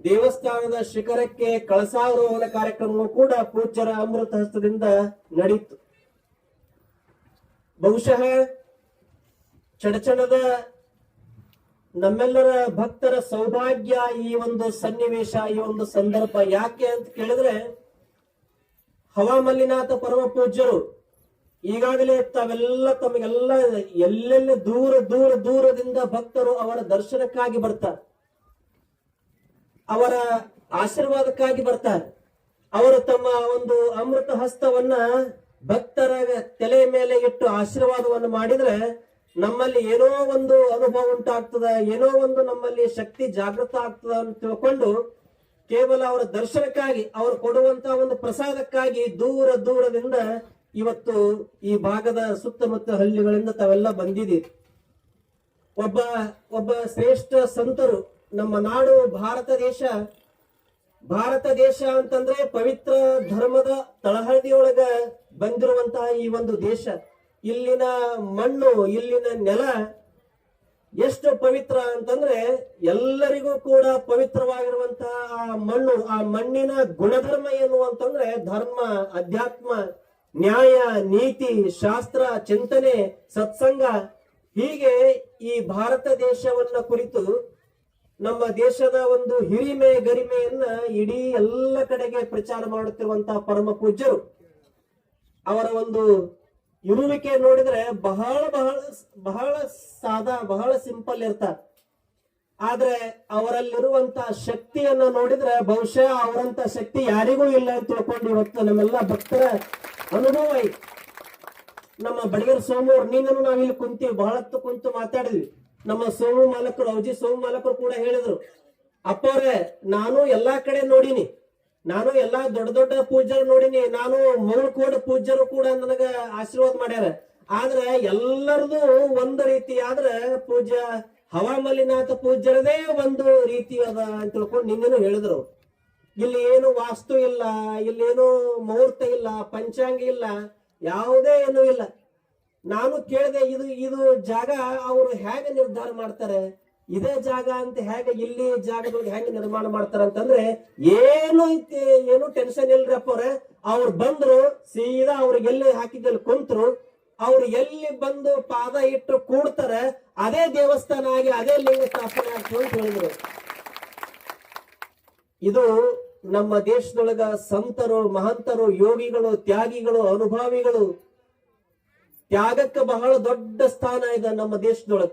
Speaker 2: ದೇವಸ್ಥಾನದ ಶಿಖರಕ್ಕೆ ಕಳಸಾರೋಹಣ ಕಾರ್ಯಕ್ರಮವು ಕೂಡ ಪೂಜ್ಯರ ಅಮೃತ ಹಸ್ತದಿಂದ ನಡೆಯಿತು ಬಹುಶಃ ಚಡಚಣದ ನಮ್ಮೆಲ್ಲರ ಭಕ್ತರ ಸೌಭಾಗ್ಯ ಈ ಒಂದು ಸನ್ನಿವೇಶ, ಈ ಒಂದು ಸಂದರ್ಭ ಯಾಕೆ ಅಂತ ಕೇಳಿದ್ರೆ ಹವಾಮಲ್ಲಿನಾಥ ಪರಮ ಪೂಜ್ಯರು ಈಗಾಗಲೇ ತಾವೆಲ್ಲ ತಮಗೆಲ್ಲ ಎಲ್ಲೆಲ್ಲ ದೂರ ದೂರ, ದೂರದಿಂದ ಭಕ್ತರು ಅವರ ದರ್ಶನಕ್ಕಾಗಿ ಬರ್ತಾರೆ. ಅವರ ಆಶೀರ್ವಾದಕ್ಕಾಗಿ ಬರ್ತಾರೆ. ಅವರು ತಮ್ಮ ಒಂದು ಅಮೃತ ಹಸ್ತವನ್ನ ಭಕ್ತರ ತಲೆ ಮೇಲೆ ಇಟ್ಟು ಆಶೀರ್ವಾದವನ್ನು ಮಾಡಿದ್ರೆ ನಮ್ಮಲ್ಲಿ ಏನೋ ಒಂದು ಅನುಭವ ಉಂಟಾಗ್ತದ, ಏನೋ ಒಂದು ನಮ್ಮಲ್ಲಿ ಶಕ್ತಿ ಜಾಗೃತ ಆಗ್ತದ ಅಂತ ತಿಳ್ಕೊಂಡು ಕೇವಲ ಅವರ ದರ್ಶನಕ್ಕಾಗಿ, ಅವರು ಕೊಡುವಂತಹ ಒಂದು ಪ್ರಸಾದಕ್ಕಾಗಿ ದೂರ, ದೂರದಿಂದ ಇವತ್ತು ಈ ಭಾಗದ ಸುತ್ತಮುತ್ತ ಹಳ್ಳಿಗಳಿಂದ ತಾವೆಲ್ಲ ಬಂದಿದ್ದೀರಿ. ಒಬ್ಬ ಒಬ್ಬ ಶ್ರೇಷ್ಠ ಸಂತರು ನಮ್ಮ ನಾಡು ಭಾರತ ದೇಶ. ಭಾರತ ದೇಶ ಅಂತಂದ್ರೆ ಪವಿತ್ರ ಧರ್ಮದ ತಳಹದಿಯೊಳಗ ಬಂದಿರುವಂತಹ ಈ ಒಂದು ದೇಶ. ಇಲ್ಲಿನ ಮಣ್ಣು, ಇಲ್ಲಿನ ನೆಲ ಎಷ್ಟು ಪವಿತ್ರ ಅಂತಂದ್ರೆ ಎಲ್ಲರಿಗೂ ಕೂಡ ಪವಿತ್ರವಾಗಿರುವಂತಹ ಆ ಮಣ್ಣು, ಆ ಮಣ್ಣಿನ ಗುಣಧರ್ಮ ಏನು ಅಂತಂದ್ರೆ ಧರ್ಮ, ಅಧ್ಯಾತ್ಮ ನ್ಯಾಯ, ನೀತಿ, ಶಾಸ್ತ್ರ, ಚಿಂತನೆ, ಸತ್ಸಂಗ ಹೀಗೆ ಈ ಭಾರತ ದೇಶವನ್ನ ಕುರಿತು ನಮ್ಮ ದೇಶದ ಒಂದು ಹಿರಿಮೆ, ಗರಿಮೆಯನ್ನ ಇಡೀ ಎಲ್ಲ ಕಡೆಗೆ ಪ್ರಚಾರ ಮಾಡುತ್ತಿರುವಂತಹ ಪರಮ ಪೂಜ್ಯರು. ಅವರ ಒಂದು ಇರುವಿಕೆ ನೋಡಿದ್ರೆ ಬಹಳ ಬಹಳ ಬಹಳ ಸಾದಾ, ಬಹಳ ಸಿಂಪಲ್ ಇರ್ತಾರೆ. ಆದ್ರೆ ಅವರಲ್ಲಿರುವಂತ ಶಕ್ತಿಯನ್ನ ನೋಡಿದ್ರೆ ಬಹುಶಃ ಅವರಂತ ಶಕ್ತಿ ಯಾರಿಗೂ ಇಲ್ಲ ಅಂತ ತಿಳ್ಕೊಂಡು ಇವತ್ತು ನಮ್ಮೆಲ್ಲ ಭಕ್ತರ ಅನುಭವ ಐತಿ. ನಮ್ಮ ಬಡಗೇರ್ ಸೋಮವ್ರು, ನಿನ್ನನ್ನು ನಾವಿಲ್ಲಿ ಕುಂತೀವಿ, ಬಹಳತ್ತು ಕುಂತು ಮಾತಾಡಿದ್ವಿ. ನಮ್ಮ ಸೋಮು ಮಾಲಕರು ಅವಜಿ ಸೋಮು ಮಾಲಕರು ಕೂಡ ಹೇಳಿದ್ರು, ಅಪ್ಪವ್ರೆ, ನಾನು ಎಲ್ಲಾ ಕಡೆ ನೋಡಿನಿ. ನಾನು ಎಲ್ಲಾ ದೊಡ್ಡ ದೊಡ್ಡ ಪೂಜ್ಯರು ನೋಡಿನಿ. ನಾನು ಮೌಲ್ಕೋಡ್ ಪೂಜ್ಯರು ಕೂಡ ನನಗ ಆಶೀರ್ವಾದ ಮಾಡ್ಯಾರ. ಆದ್ರ ಎಲ್ಲರದು ಒಂದ್ ರೀತಿ ಆದ್ರ ಪೂಜಾ ಹವಾಮಲಿನಾಥ ಪೂಜ್ಯರದೇ ಒಂದು ರೀತಿ ಅದ ಅಂತ ತಿಳ್ಕೊಂಡು ನಿನ್ನೂ ಹೇಳಿದ್ರು ಇಲ್ಲಿ ಏನು ವಾಸ್ತು ಇಲ್ಲ ಇಲ್ಲಿ ಏನು ಮುಹೂರ್ತ ಇಲ್ಲ, ಪಂಚಾಂಗ ಇಲ್ಲ, ಯಾವುದೇ ಏನು ಇಲ್ಲ. ನಾನು ಕೇಳಿದೆ ಇದು ಇದು ಜಾಗ ಅವರು ಹೇಗೆ ನಿರ್ಧಾರ ಮಾಡ್ತಾರೆ, ಇದೇ ಜಾಗ ಅಂತ ಹೇಗೆ ಇಲ್ಲಿ ಜಾಗದೊಳಗೆ ಹೆಂಗೆ ನಿರ್ಮಾಣ ಮಾಡ್ತಾರೆ ಅಂತಂದ್ರೆ ಏನು ಐತಿ ಏನು ಟೆನ್ಷನ್ ಇಲ್ರಪ್ಪ ಅವ್ರೆ. ಅವ್ರು ಬಂದ್ರು, ಸೀದಾ ಅವ್ರಿಗೆ ಎಲ್ಲಿ ಹಾಕಿದ್ದಲ್ಲಿ ಕುಂತರು, ಅವ್ರು ಎಲ್ಲಿ ಬಂದು ಪಾದ ಇಟ್ಟು ಕೂಡ್ತಾರೆ, ಅದೇ ದೇವಸ್ಥಾನ ಆಗಿ ಅದೇ ಲಿಂಗ ಸ್ಥಾಪನೆ ಅಂತ ಹೇಳಿದ್ರು. ಇದು ನಮ್ಮ ದೇಶದೊಳಗ ಸಂತರು, ಮಹಂತರು, ಯೋಗಿಗಳು, ತ್ಯಾಗಿಗಳು, ಅನುಭಾವಿಗಳು ತ್ಯಾಗಕ್ಕೆ ಬಹಳ ದೊಡ್ಡ ಸ್ಥಾನ ಇದೆ ನಮ್ಮ ದೇಶದೊಳಗ.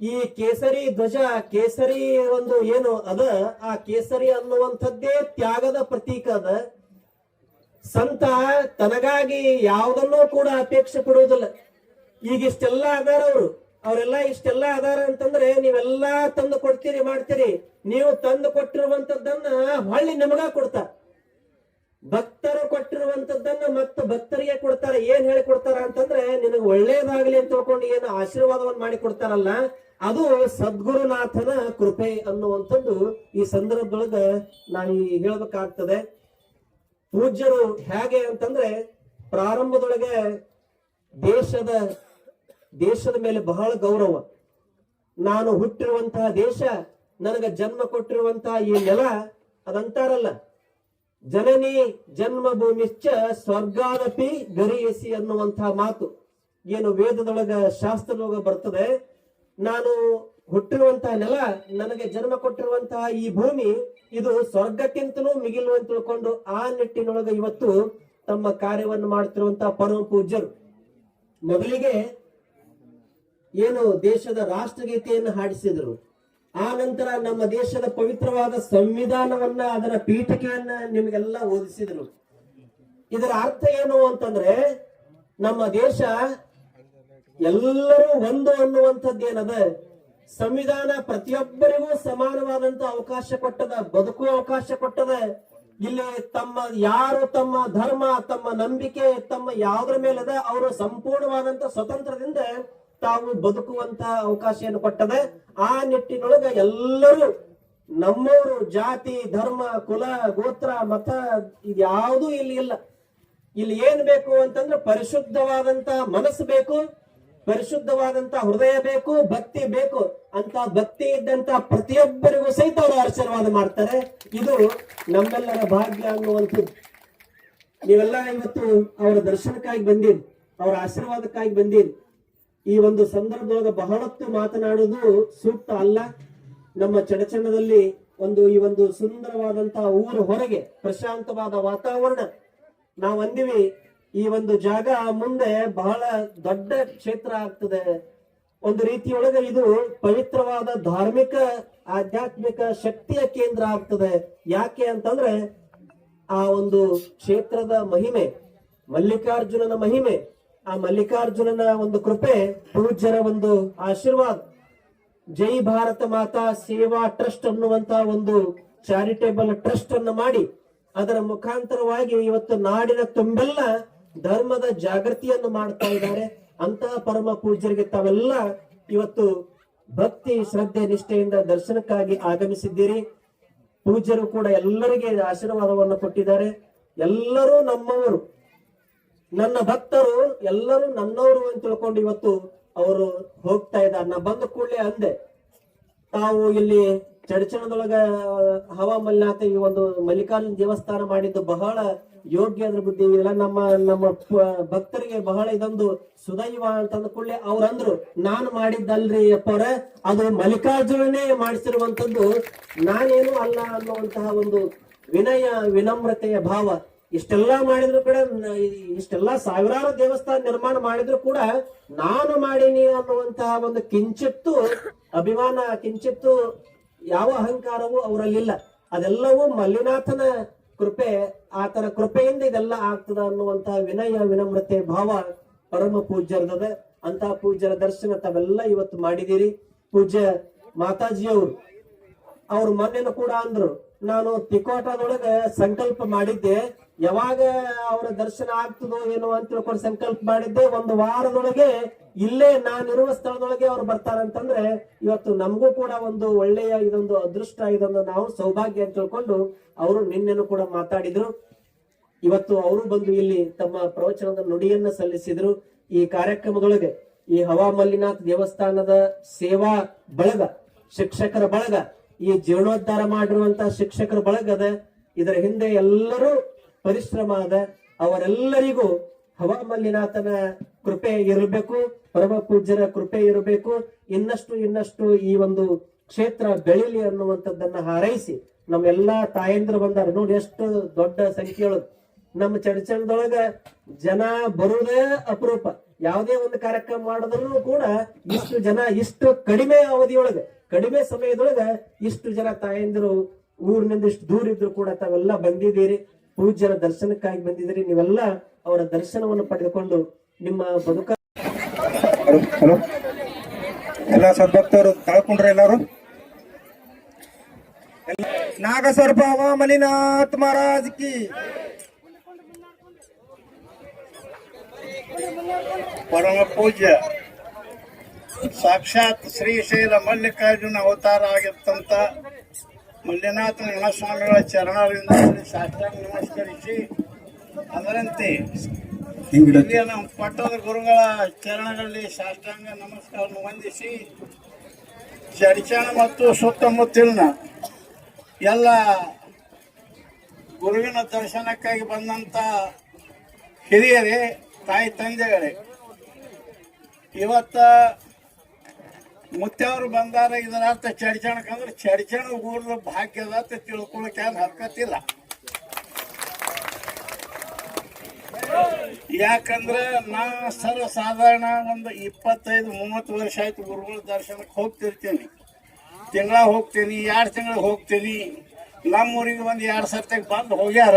Speaker 2: ಈ ಕೇಸರಿ ಧ್ವಜ, ಕೇಸರಿ ಒಂದು ಏನು ಅದ, ಆ ಕೇಸರಿ ಅನ್ನುವಂಥದ್ದೇ ತ್ಯಾಗದ ಪ್ರತೀಕ ಅದ. ಸಂತ ತನಗಾಗಿ ಯಾವುದನ್ನೂ ಕೂಡ ಅಪೇಕ್ಷೆ ಪಡುವುದಿಲ್ಲ. ಈಗ ಇಷ್ಟೆಲ್ಲ ಅದಾರ ಅವರು. ಅವರೆಲ್ಲ ಇಷ್ಟೆಲ್ಲ ಅದಾರ ಅಂತಂದ್ರೆ ನೀವೆಲ್ಲಾ ತಂದು ಕೊಡ್ತೀರಿ, ಮಾಡ್ತೀರಿ. ನೀವು ತಂದು ಕೊಟ್ಟಿರುವಂತದ್ದನ್ನ ಹೊಳ್ಳಿ ನಿಮಗ ಕೊಡ್ತಾರ ಭಕ್ತರು ಕೊಟ್ಟಿರುವಂತದ್ದನ್ನ ಮತ್ತೆ ಭಕ್ತರಿಗೆ ಕೊಡ್ತಾರ, ಏನ್ ಹೇಳಿ ಕೊಡ್ತಾರ ಅಂತಂದ್ರೆ, ನಿನಗೆ ಒಳ್ಳೇದಾಗ್ಲಿ ಅಂತ ತಿಳ್ಕೊಂಡು ಏನು ಆಶೀರ್ವಾದವನ್ನ ಮಾಡಿ ಕೊಡ್ತಾರಲ್ಲ, ಅದು ಸದ್ಗುರುನಾಥನ ಕೃಪೆ ಅನ್ನುವಂಥದ್ದು ಈ ಸಂದರ್ಭದೊಳಗ ನಾನು ಹೇಳ್ಬೇಕಾಗ್ತದೆ. ಪೂಜ್ಯರು ಹೇಗೆ ಅಂತಂದ್ರೆ, ಪ್ರಾರಂಭದೊಳಗೆ ದೇಶದ ದೇಶದ ಮೇಲೆ ಬಹಳ ಗೌರವ. ನಾನು ಹುಟ್ಟಿರುವಂತಹ ದೇಶ ನನಗೆ ಜನ್ಮ ಕೊಟ್ಟಿರುವಂತಹ ಈ ನೆಲ ಅದಂತಾರಲ್ಲ. ಜನನಿ ಜನ್ಮ ಭೂಮಿಶ್ಚ ಸ್ವರ್ಗಾದಪಿ ಗರಿಯಸಿ ಅನ್ನುವಂತಹ ಮಾತು. ಏನು ವೇದದೊಳಗ ಶಾಸ್ತ್ರದೊಳಗ ಬರ್ತದೆ. ನಾನು ಹುಟ್ಟಿರುವಂತಹ ನೆಲ, ನನಗೆ ಜನ್ಮ ಕೊಟ್ಟಿರುವಂತಹ ಈ ಭೂಮಿ, ಇದು ಸ್ವರ್ಗಕ್ಕಿಂತಲೂ ಮಿಗಿಲು ಅಂತ ತಿಳ್ಕೊಂಡು ಆ ನಿಟ್ಟಿನೊಳಗ ಇವತ್ತು ತಮ್ಮ ಕಾರ್ಯವನ್ನು ಮಾಡ್ತಿರುವಂತಹ ಪರಮ ಪೂಜ್ಯರು. ಮೊದಲಿಗೆ ಏನು ದೇಶದ ರಾಷ್ಟ್ರಗೀತೆಯನ್ನು ಹಾಡಿಸಿದರು. ಆ ನಂತರ ನಮ್ಮ ದೇಶದ ಪವಿತ್ರವಾದ ಸಂವಿಧಾನವನ್ನ ಅದರ ಪೀಠಿಕೆಯನ್ನ ನಿಮಗೆಲ್ಲ ಓದಿಸಿದರು. ಇದರ ಅರ್ಥ ಏನು ಅಂತಂದ್ರೆ, ನಮ್ಮ ದೇಶ ಎಲ್ಲರೂ ಒಂದು ಅನ್ನುವಂಥದ್ದು ಏನದ? ಸಂವಿಧಾನ ಪ್ರತಿಯೊಬ್ಬರಿಗೂ ಸಮಾನವಾದಂತ ಅವಕಾಶ ಕೊಟ್ಟದ, ಬದುಕುವ ಅವಕಾಶ ಕೊಟ್ಟದ. ಇಲ್ಲಿ ತಮ್ಮ ಯಾರು ತಮ್ಮ ಧರ್ಮ, ತಮ್ಮ ನಂಬಿಕೆ, ತಮ್ಮ ಯಾವ್ದ್ರ ಮೇಲದ, ಅವರು ಸಂಪೂರ್ಣವಾದಂತ ಸ್ವತಂತ್ರದಿಂದ ತಾವು ಬದುಕುವಂತ ಅವಕಾಶವನ್ನು ಕೊಟ್ಟದೆ, ಆ ನಿಟ್ಟಿನೊಳಗ ಎಲ್ಲರೂ ನಮ್ಮವರು, ಜಾತಿ, ಧರ್ಮ, ಕುಲ, ಗೋತ್ರ, ಮತ ಇದ್ಯಾವುದೂ ಇಲ್ಲಿ ಇಲ್ಲ. ಇಲ್ಲಿ ಏನ್ ಬೇಕು ಅಂತಂದ್ರೆ ಪರಿಶುದ್ಧವಾದಂತ ಮನಸ್ಸು ಬೇಕು, ಪರಿಶುದ್ಧವಾದಂತ ಹೃದಯ ಬೇಕು, ಭಕ್ತಿ ಬೇಕು. ಅಂತ ಭಕ್ತಿ ಇದ್ದಂತ ಪ್ರತಿಯೊಬ್ಬರಿಗೂ ಸಹಿತ ಅವರು ಆಶೀರ್ವಾದ ಮಾಡ್ತಾರೆ. ಇದು ನಮ್ಮೆಲ್ಲರ ಭಾಗ್ಯ ಅನ್ನುವಂಥದ್ದು. ನೀವೆಲ್ಲ ಇವತ್ತು ಅವರ ದರ್ಶನಕ್ಕಾಗಿ ಬಂದೀರಿ, ಅವರ ಆಶೀರ್ವಾದಕ್ಕಾಗಿ ಬಂದೀರಿ. ಈ ಒಂದು ಸಂದರ್ಭದೊಳಗ ಬಹಳತ್ತು ಮಾತನಾಡುವುದು ಸೂಕ್ತ ಅಲ್ಲ. ನಮ್ಮ ಚಡಚಣದಲ್ಲಿ ಒಂದು ಈ ಒಂದು ಸುಂದರವಾದಂತಹ ಊರ ಹೊರಗೆ ಪ್ರಶಾಂತವಾದ ವಾತಾವರಣ ನಾವು ಅಂದಿವಿ. ಈ ಒಂದು ಜಾಗ ಮುಂದೆ ಬಹಳ ದೊಡ್ಡ ಕ್ಷೇತ್ರ ಆಗ್ತದೆ. ಒಂದು ರೀತಿಯೊಳಗೆ ಇದು ಪವಿತ್ರವಾದ ಧಾರ್ಮಿಕ, ಆಧ್ಯಾತ್ಮಿಕ ಶಕ್ತಿಯ ಕೇಂದ್ರ ಆಗ್ತದೆ. ಯಾಕೆ ಅಂತಂದ್ರೆ ಆ ಒಂದು ಕ್ಷೇತ್ರದ ಮಹಿಮೆ, ಮಲ್ಲಿಕಾರ್ಜುನನ ಮಹಿಮೆ ಆ ಮಲ್ಲಿಕಾರ್ಜುನನ ಒಂದು ಕೃಪೆ, ಪೂಜ್ಯರ ಒಂದು ಆಶೀರ್ವಾದ. ಜೈ ಭಾರತ ಮಾತಾ ಸೇವಾ ಟ್ರಸ್ಟ್ ಅನ್ನುವಂತ ಒಂದು ಚಾರಿಟೇಬಲ್ ಟ್ರಸ್ಟ್ ಅನ್ನು ಮಾಡಿ, ಅದರ ಮುಖಾಂತರವಾಗಿ ಇವತ್ತು ನಾಡಿನ ತುಂಬೆಲ್ಲ ಧರ್ಮದ ಜಾಗೃತಿಯನ್ನು ಮಾಡ್ತಾ ಇದ್ದಾರೆ. ಅಂತಹ ಪರಮ ಪೂಜ್ಯರಿಗೆ ತಾವೆಲ್ಲ ಇವತ್ತು ಭಕ್ತಿ, ಶ್ರದ್ಧೆ, ನಿಷ್ಠೆಯಿಂದ ದರ್ಶನಕ್ಕಾಗಿ ಆಗಮಿಸಿದ್ದೀರಿ. ಪೂಜ್ಯರು ಕೂಡ ಎಲ್ಲರಿಗೆ ಆಶೀರ್ವಾದವನ್ನು ಕೊಟ್ಟಿದ್ದಾರೆ. ಎಲ್ಲರೂ ನಮ್ಮವರು. ನನ್ನ ಭಕ್ತರು ಎಲ್ಲರೂ ನನ್ನವರು ಅಂತ ತಿಳ್ಕೊಂಡು ಇವತ್ತು ಅವರು ಹೋಗ್ತಾ ಇದ್ದಾರೆ. ನಾ ಬಂದ ಕೂಡಲೇ ಅಂದೆ, ತಾವು ಇಲ್ಲಿ ಚಡಚಣದೊಳಗ ಹವಾಮಲ್ನಾಥ ಈ ಒಂದು ಮಲ್ಲಿಕಾರ್ಜುನ ದೇವಸ್ಥಾನ ಮಾಡಿದ್ದು ಬಹಳ ಯೋಗ್ಯ ಅದ್ರ ಬುದ್ಧಿ. ಇಲ್ಲ ನಮ್ಮ ನಮ್ಮ ಭಕ್ತರಿಗೆ ಬಹಳ ಇದೊಂದು ಸುದೈವ ಅಂತ ಅಂದ್ಕೊಳ್ಳಿ ಅವ್ರಂದ್ರು ನಾನು ಮಾಡಿದ್ದಲ್ರಿ ಅಪ್ಪರ ಅದು ಮಲ್ಲಿಕಾರ್ಜುನನೇ ಮಾಡಿಸಿರುವಂತದ್ದು ನಾನೇನು ಅಲ್ಲ ಅನ್ನುವಂತಹ ಒಂದು ವಿನಯ, ವಿನಮ್ರತೆಯ ಭಾವ. ಇಷ್ಟೆಲ್ಲಾ ಮಾಡಿದ್ರು ಕೂಡ ಇಷ್ಟೆಲ್ಲ ಸಾವಿರಾರು ದೇವಸ್ಥಾನ ನಿರ್ಮಾಣ ಮಾಡಿದ್ರು ಕೂಡ ನಾನು ಮಾಡೀನಿ ಅನ್ನುವಂತಹ ಒಂದು ಕಿಂಚಿತ್ತು ಅಭಿಮಾನ, ಕಿಂಚಿತ್ತು ಯಾವ ಅಹಂಕಾರವೂ ಅವರಲ್ಲಿಲ್ಲ. ಅದೆಲ್ಲವೂ ಮಲ್ಲಿನಾಥನ ಕೃಪೆ, ಆತನ ಕೃಪೆಯಿಂದ ಇದೆಲ್ಲ ಆಗ್ತದ ಅನ್ನುವಂತಹ ವಿನಯ, ವಿನಮ್ರತೆ, ಭಾವ ಪರಮ ಪೂಜ್ಯರದ ಅಂತಹ ಪೂಜ್ಯರ ದರ್ಶನ ತಾವೆಲ್ಲ ಇವತ್ತು ಮಾಡಿದಿರಿ ಪೂಜ್ಯ ಮಾತಾಜಿಯವರು, ಅವ್ರು ಮೊನ್ನೆನು ಕೂಡ ಅಂದ್ರು, ನಾನು ತಿಕೋಟದೊಳಗ ಸಂಕಲ್ಪ ಮಾಡಿದ್ದೆ. ಯಾವಾಗ ಅವರ ದರ್ಶನ ಆಗ್ತದೋ ಏನೋ ಅಂತ ತಿಳ್ಕೊಂಡು ಸಂಕಲ್ಪ ಮಾಡಿದ್ದೆ ಒಂದು ವಾರದೊಳಗೆ ಇಲ್ಲೇ ನಾನಿರುವ ಸ್ಥಳದೊಳಗೆ ಅವ್ರು ಬರ್ತಾರಂತಂದ್ರೆ ಇವತ್ತು ನಮಗೂ ಕೂಡ ಒಂದು ಒಳ್ಳೆಯ ಇದೊಂದು ಅದೃಷ್ಟ, ಇದೊಂದು ನಾವು ಸೌಭಾಗ್ಯ ಅಂತ ತಿಳ್ಕೊಂಡು ಅವರು ನಿನ್ನೆನೂ ಕೂಡ ಮಾತಾಡಿದ್ರು. ಇವತ್ತು ಅವರು ಬಂದು ಇಲ್ಲಿ ತಮ್ಮ ಪ್ರವಚನದ ನುಡಿಯನ್ನ ಸಲ್ಲಿಸಿದ್ರು. ಈ ಕಾರ್ಯಕ್ರಮದೊಳಗೆ ಈ ಹವಾ ಮಲ್ಲಿನಾಥ್ ದೇವಸ್ಥಾನದ ಸೇವಾ ಬಳಗ, ಶಿಕ್ಷಕರ ಬಳಗ, ಈ ಜೀರ್ಣೋದ್ಧಾರ ಮಾಡಿರುವಂತಹ ಶಿಕ್ಷಕರ ಬಳಗದ ಇದರ ಹಿಂದೆ ಎಲ್ಲರೂ ಪರಿಶ್ರಮ ಅದ ಅವರೆಲ್ಲರಿಗೂ ಹವಾಮಲ್ಲಿನಾಥನ ಕೃಪೆ ಇರಬೇಕು, ಪರಮ ಪೂಜ್ಯರ ಕೃಪೆ ಇರಬೇಕು. ಇನ್ನಷ್ಟು ಇನ್ನಷ್ಟು ಈ ಒಂದು ಕ್ಷೇತ್ರ ಬೆಳಿಲಿ ಅನ್ನುವಂಥದ್ದನ್ನ ಹಾರೈಸಿ ನಮ್ಮೆಲ್ಲಾ ತಾಯಂದ್ರು ಬಂದಾರ. ನೋಡಿ ಎಷ್ಟು ದೊಡ್ಡ ಸಂಖ್ಯೆಯೊಳಗೆ ನಮ್ಮ ಚಡಚಣದೊಳಗ ಜನ ಬರುವುದೇ ಅಪರೂಪ. ಯಾವುದೇ ಒಂದು ಕಾರ್ಯಕ್ರಮ ಮಾಡಿದ್ರು ಕೂಡ ಇಷ್ಟು ಜನ ಇಷ್ಟು ಕಡಿಮೆ ಅವಧಿಯೊಳಗ, ಕಡಿಮೆ ಸಮಯದೊಳಗ ಇಷ್ಟು ಜನ ತಾಯಂದಿರು ಊರಿನಿಂದ ಇಷ್ಟು ದೂರ ಇದ್ರು ಕೂಡ ತಾವೆಲ್ಲ ಬಂದಿದ್ದೀರಿ. ಪೂಜ್ಯರ ದರ್ಶನಕ್ಕಾಗಿ ಬಂದಿದ್ರೆ ನೀವೆಲ್ಲ ಅವರ ದರ್ಶನವನ್ನು ಪಡೆದುಕೊಂಡು ನಿಮ್ಮ ಬದುಕ
Speaker 3: ಎಲ್ಲ ಸದ್ಭಕ್ತರು ತಾಳ್ಕೊಂಡ್ರೆ ಎಲ್ಲರೂ? ನಾಗಸರ್ಪ ಮಲಿನಾಥ್ ಮಹಾರಾಜ್ ಕಿ
Speaker 4: ಪರಮ ಪೂಜ್ಯ, ಸಾಕ್ಷಾತ್ ಶ್ರೀಶೈಲ ಮಲ್ಲಿಕಾರ್ಜುನ ಅವತಾರ ಆಗಿರ್ತಂತ ಮಲ್ಲಿನಾಥ ಮಹಾಸ್ವಾಮಿಗಳ ಚರಣದಿಂದ ಸಾಷ್ಟಾಂಗ ನಮಸ್ಕರಿಸಿ ಅದರಂತೆ ಇಲ್ಲಿಯ ನಮ್ಮ ಪಟ್ಟದ ಗುರುಗಳ ಚರಣಗಳಲ್ಲಿ ಸಾಷ್ಟಾಂಗ ನಮಸ್ಕಾರವನ್ನು ವಂದಿಸಿ ಚರ್ಚಣ ಮತ್ತು ಸುತ್ತಮುತ್ತಲಿನ ಎಲ್ಲ ಗುರುವಿನ ದರ್ಶನಕ್ಕಾಗಿ ಬಂದಂತ ಹಿರಿಯರೇ ತಾಯಿ ತಂದೆಗಳೇ ಇವತ್ತ ಮುತ್ತವ್ರು ಬಂದಾರ ಇದರ ಅರ್ಥ ಚಡಿಚಣಕಂದ್ರೆ ಚಡಿಚಣ ಊರ್ದ ಭಾಗ್ಯದ ಅಂತ ತಿಳ್ಕೊಳಕ್ಕೆ ಏನು ಹರ್ಕತ್ತಿಲ್ಲ. ಯಾಕಂದ್ರೆ ನಾ ಸರ್ವ ಸಾಧಾರಣ ಒಂದು ಇಪ್ಪತ್ತೈದು, ಮೂವತ್ತು ವರ್ಷ ಆಯ್ತು ಗುರುಗಳ ದರ್ಶನಕ್ಕೆ ಹೋಗ್ತಿರ್ತೀನಿ. ತಿಂಗಳ ಹೋಗ್ತೀನಿ, ಎರಡು ತಿಂಗಳ ಹೋಗ್ತೀನಿ. ನಮ್ಮೂರಿಗೆ ಒಂದು ಎರಡು ಸರ್ತಿಗೆ ಬಂದು ಹೋಗ್ಯಾರ.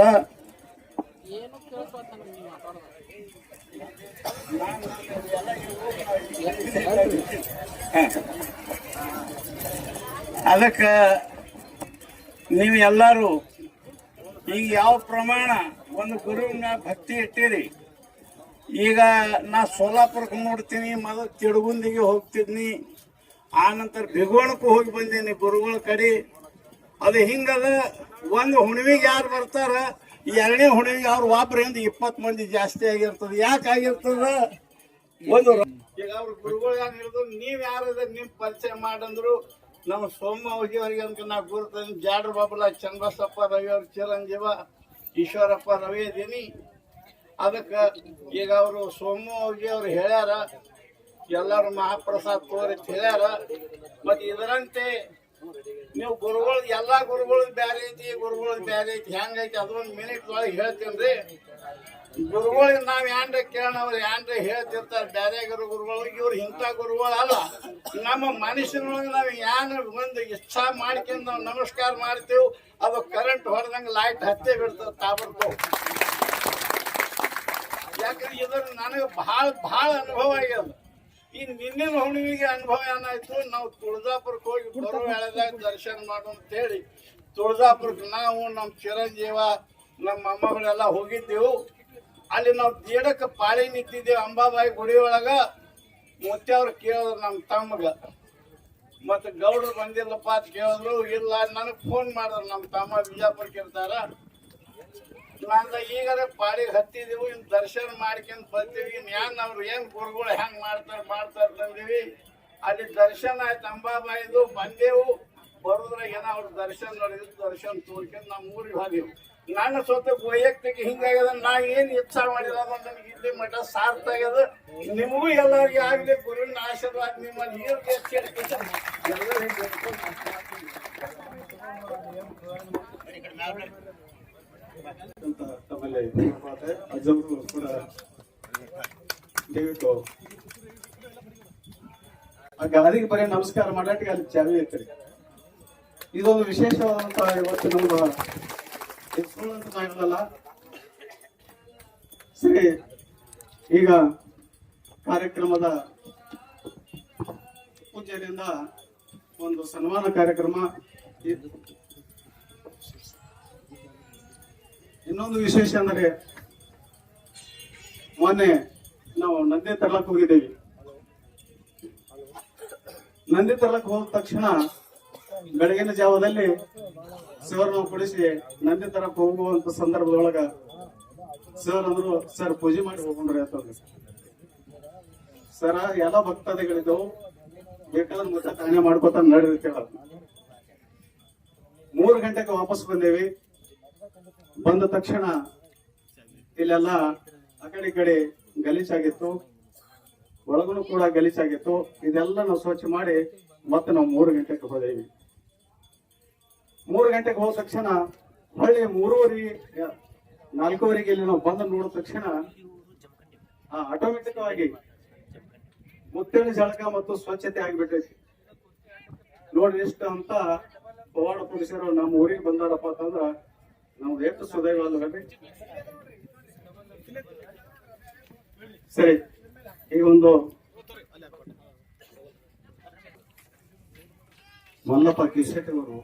Speaker 4: ಅದಕ್ಕೆ ನೀವು ಎಲ್ಲರೂ ಈಗ ಯಾವ ಪ್ರಮಾಣ ಒಂದು ಗುರುವಿನ ಭಕ್ತಿ ಇಟ್ಟಿರಿ, ಈಗ ನಾ ಸೋಲಾಪುರಕ್ಕೆ ನೋಡ್ತೀನಿ ಮೊದಲು ತಿಡುಗುಂದಿಗೆ ಹೋಗ್ತಿದ್ನಿ ಆ ನಂತರ ಬಿಗೋಣಕ್ಕೂ ಹೋಗಿ ಬಂದೀನಿ ಗುರುಗಳ ಕಡೆ. ಅದು ಹಿಂಗದ ಒಂದು ಹುಣ್ಣಿಮೆಗೆ ಯಾರು ಬರ್ತಾರ ಎರಡನೇ ಹೊಣೆ ಅವ್ರು ಒಬ್ಬರಿಂದ ಇಪ್ಪತ್ತು ಮಂದಿ ಜಾಸ್ತಿ ಆಗಿರ್ತದೆ. ಯಾಕೆ ಆಗಿರ್ತದ? ಒಂದು ಈಗ ಅವ್ರ ಗುರುಗಳು ಯಾರು ಹೇಳಿದ್ರು, ನೀವ್ ಯಾರು ನಿಮ್ ಪರಿಚಯ ಮಾಡಂದ್ರು, ನಮ್ಮ ಸೋಮ ಅವರಿಗೆ ಅಂತ ನಾ ಗುರುತ ಜಾಡ್ರ ಬಾಬುಲ ಚಂದ್ರಸಪ್ಪ ರವಿ ಅವ್ರ, ಚಿರಂಜೀವ, ಈಶ್ವರಪ್ಪ ರವಿ ಇದೀನಿ. ಅದಕ್ಕೆ ಈಗ ಅವರು ಸೋಮು ಅವ್ರಿಗೆ ಅವ್ರು ಹೇಳ್ಯಾರ, ಎಲ್ಲಾರು ಮಹಾಪ್ರಸಾದ್ ತೋರಿ ಹೇಳ್ಯಾರ. ಮತ್ತೆ ಇದರಂತೆ ನೀವು ಗುರುಗಳು, ಎಲ್ಲಾ ಗುರುಗಳು ಬ್ಯಾರೆ ಐತಿ, ಗುರುಗಳು ಬ್ಯಾರೆ ಐತಿ. ಹೆಂಗೈತಿ? ಅದೊಂದು ಮಿನಿಟ್ ಒಳಗೆ ಹೇಳ್ತೀನಿ ಗುರುಗಳಿಗೆ ನಾವ್ ಏನ್ರ ಕೇಳೋಣ ಅವ್ರು ಏನ್ರ ಹೇಳ್ತಿರ್ತಾರೆ ಬ್ಯಾರೆ ಗುರು ಗುರುಗಳು, ಇವ್ರು ಇಂಥ ಗುರುಗಳು ಅಲ್ಲ. ನಮ್ಮ ಮನುಷ್ಯನೊಳಗೆ ನಾವು ಯಾನ್ ಒಂದು ಇಚ್ಛಾ ಮಾಡ್ಕೊಂಡು ನಾವು ನಮಸ್ಕಾರ ಮಾಡ್ತೇವೆ, ಅದು ಕರೆಂಟ್ ಹೊಡೆದಂಗೆ ಲೈಟ್ ಹತ್ತೇ ಬಿಡ್ತದೆ ತಾಬರ್ಕೋ ಯಾಕಂದ್ರೆ ಇದ್ರ ನನಗೆ ಬಹಳ ಬಹಳ ಅನುಭವ ಆಗ್ಯದ. ಈ ನಿನ್ನೆ ಹುಣ್ಣಿಮೆಗೆ ಅನುಭವ ಏನಾಯ್ತು? ನಾವು ತುಳಜಾಪುರಕ್ಕೆ ಹೋಗಿ ಬರೋ ವೇಳೆದಾಗ ದರ್ಶನ ಮಾಡು ಅಂತ ಹೇಳಿ ತುಳಜಾಪುರಕ್ಕೆ ನಾವು, ನಮ್ಮ ಚಿರಂಜೀವ, ನಮ್ಮ ಅಮ್ಮಗಳೆಲ್ಲ ಹೋಗಿದ್ದೆವು. ಅಲ್ಲಿ ನಾವು ದೇಡಕ್ಕೆ ಪಾಳಿ ನಿಂತಿದ್ದೇವೆ ಅಂಬಾಬಾಯಿ ಗುಡಿ ಒಳಗ. ಮತ್ತೆ ಕೇಳಿದ್ರು ನಮ್ಮ ತಮ್ಮಗ. ಮತ್ತೆ ಗೌಡ್ರು ಬಂದಿಲ್ಲಪ್ಪ ಅಂತ ಕೇಳಿದ್ರು. ಇಲ್ಲ, ನನಗೆ ಫೋನ್ ಮಾಡಿದ್ರು ನಮ್ಮ ತಮ್ಮ ಬಿಜಾಪುರಕ್ಕೆ ಇರ್ತಾರ? ನಂದ ಈಗಾರ ಪಾಡಿಗೆ ಹತ್ತಿದೀವಿ, ಇನ್ ದರ್ಶನ ಮಾಡ್ಕೊಂಡ್ ಬರ್ತೀವಿ ಇನ್ ಏನ್ ಅವ್ರು ಏನ್ ಗುರುಗಳು ಹೆಂಗ್ ಮಾಡ್ತಾರ ಮಾಡ್ತಾರ ತಂದೀವಿ. ಅಲ್ಲಿ ದರ್ಶನ ಆಯ್ತು ಅಂಬಾಬಾಯಿದು, ಬಂದೆವು. ಬರೋದ್ರಾಗ ಏನೋ ಅವ್ರ ದರ್ಶನ ನೋಡಿದ್ರು, ದರ್ಶನ ತೋರ್ಕೊಂಡು ನಮ್ಮ ಊರಿಗೆ ಹೋದೆವು. ನನ್ನ ಸ್ವತ ವೈಯಕ್ತಿಕ ಹಿಂಗಾಗ್ಯದ ನಾ ಏನ್ ಇಚ್ಛಾ ಮಾಡಿದ ನನಗೆ ಇಲ್ಲಿ ಮಠ ಸಾರ್ಥ ಆಗ್ಯದ. ನಿಮಗೂ ಎಲ್ಲರಿಗೆ ಆಗ್ಲಿ, ಗುರುವಿನ ಆಶೀರ್ವಾದ ನಿಮ್ಮಲ್ಲಿ ನೀರು. ಎಲ್ಲರಿಗೂ.
Speaker 3: ಅಂತ ತಮ್ಮಲ್ಲಿ ಮಾತೆ ಅಜ್ಜವರು ಕೂಡ ದಯವಿಟ್ಟು ಆ ಗಾದಿಗೆ ಬರೀ ನಮಸ್ಕಾರ ಮಾಡಾಟಿಗೆ ಅಲ್ಲಿ ಚಾವಿ ಐತ್ರಿ ಇದೊಂದು ವಿಶೇಷವಾದಂತ ಇವತ್ತು ನಮ್ಮ ಇಸ್ಕೊಳ್ಳುವಂತ ಇರಲ್ಲ ಸರಿ, ಈಗ ಕಾರ್ಯಕ್ರಮದ ಪೂಜೆಯಿಂದ ಒಂದು ಸನ್ಮಾನ ಕಾರ್ಯಕ್ರಮ ಇನ್ನೊಂದು ವಿಶೇಷ ಅಂದರೆ ಮೊನ್ನೆ ನಾವು ನಂದಿ ತರ್ಲಕ್ ಹೋಗಿದ್ದೇವೆ. ನಂದಿ ತರ್ಲಕ್ ಹೋದ ತಕ್ಷಣ ಬೆಳಗಿನ ಜಾವದಲ್ಲಿ ಸರ್ ಕೊಡಿಸಿ ನಂದಿ ತರಕ್ ಹೋಗುವಂತ ಸಂದರ್ಭದೊಳಗ ಸರ್ ಅಂದ್ರು ಸರ್ ಪೂಜೆ ಮಾಡಿ ಹೋಗ್ರಿ ಅಂತಂದ್ರು ಸರ, ಎಲ್ಲ ಭಕ್ತಾದಿಗಳಿದ್ದವು. ಬೇಕಾದ್ರೆ ಮುಟ್ಟ ಕಾಣೆ ಮಾಡ್ಕೊತ ನಡಿರ್ತೇವ ಮೂರು ಗಂಟೆಗೆ ವಾಪಸ್ ಬಂದೇವಿ. ಬಂದ ತಕ್ಷಣ ಇಲ್ಲೆಲ್ಲ ಆ ಕಡೆ ಕಡೆ ಗಲೀಜಾಗಿತ್ತು. ಒಳಗೂ ಕೂಡ ಗಲೀಜಾಗಿತ್ತು. ಇದೆಲ್ಲ ನಾವು ಸ್ವಚ್ಛ ಮಾಡಿ ಮತ್ತೆ ನಾವು ಮೂರು ಗಂಟೆಗೆ ಹೋದೇವಿ. ಮೂರು ಗಂಟೆಗೆ ಹೋದ ತಕ್ಷಣ ಹೊಳ್ಳಿ ಮೂರುವರೆ, ನಾಲ್ಕೂವರೆಗೆ ಇಲ್ಲಿ ನಾವು ಬಂದು ನೋಡಿದ ತಕ್ಷಣ ಆಟೋಮೆಟಿಕ್ ಆಗಿ ಮುತ್ತಿನ ಜಳಕ ಮತ್ತು ಸ್ವಚ್ಛತೆ ಆಗಿಬಿಟ್ಟೈತಿ. ನೋಡ್ರಿ ಎಷ್ಟು ಅಂತ ಪವಾಡ ಪುರುಷರು ನಮ್ಮ ಊರಿಗೆ ಬಂದಾರಪ್ಪ ಅಂತಂದ್ರ ನಮ್ದು ಎಷ್ಟು ಸುದೈವ ಸರಿ ಈ ಒಂದು ಮಲ್ಲಪ್ಪ ಕಿಶೆಟ್ ಅವರು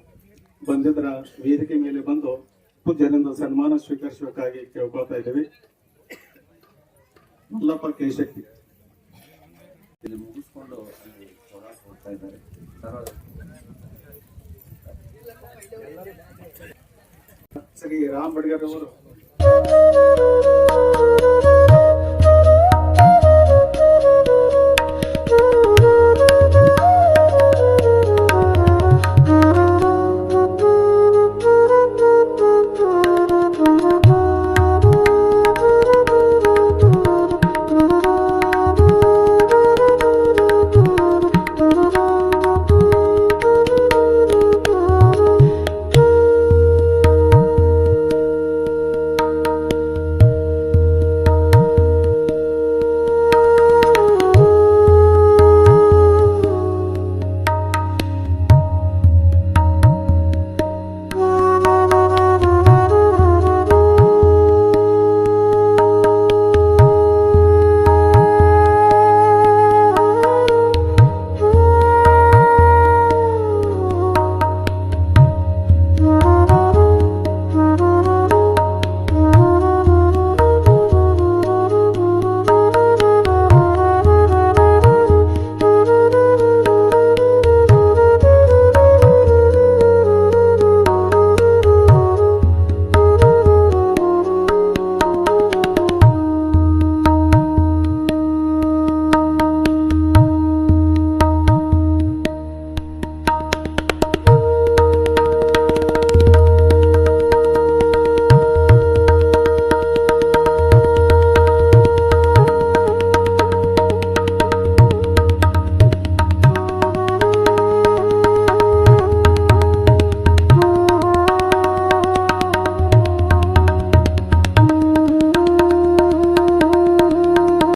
Speaker 3: ಬಂದಿದ್ರ ವೇದಿಕೆ ಮೇಲೆ ಬಂದು ಪೂಜ್ಯರಿಂದ ಸನ್ಮಾನ ಸ್ವೀಕರಿಸಬೇಕಾಗಿ ಕೇಳ್ಕೊಳ್ತಾ ಇದ್ದೀವಿ. ಮಲ್ಲಪ್ಪ ಕಿಶೆಟ್
Speaker 5: ಇಲ್ಲಿ ಮುಗಿಸ್ಕೊಂಡು ಹೊರಗೆ ಹೋಗ್ತಾ ಇದ್ದಾರೆ.
Speaker 3: ಶ್ರೀ ರಾಮ್ ಬಡ್ಗರ್ ಅವರು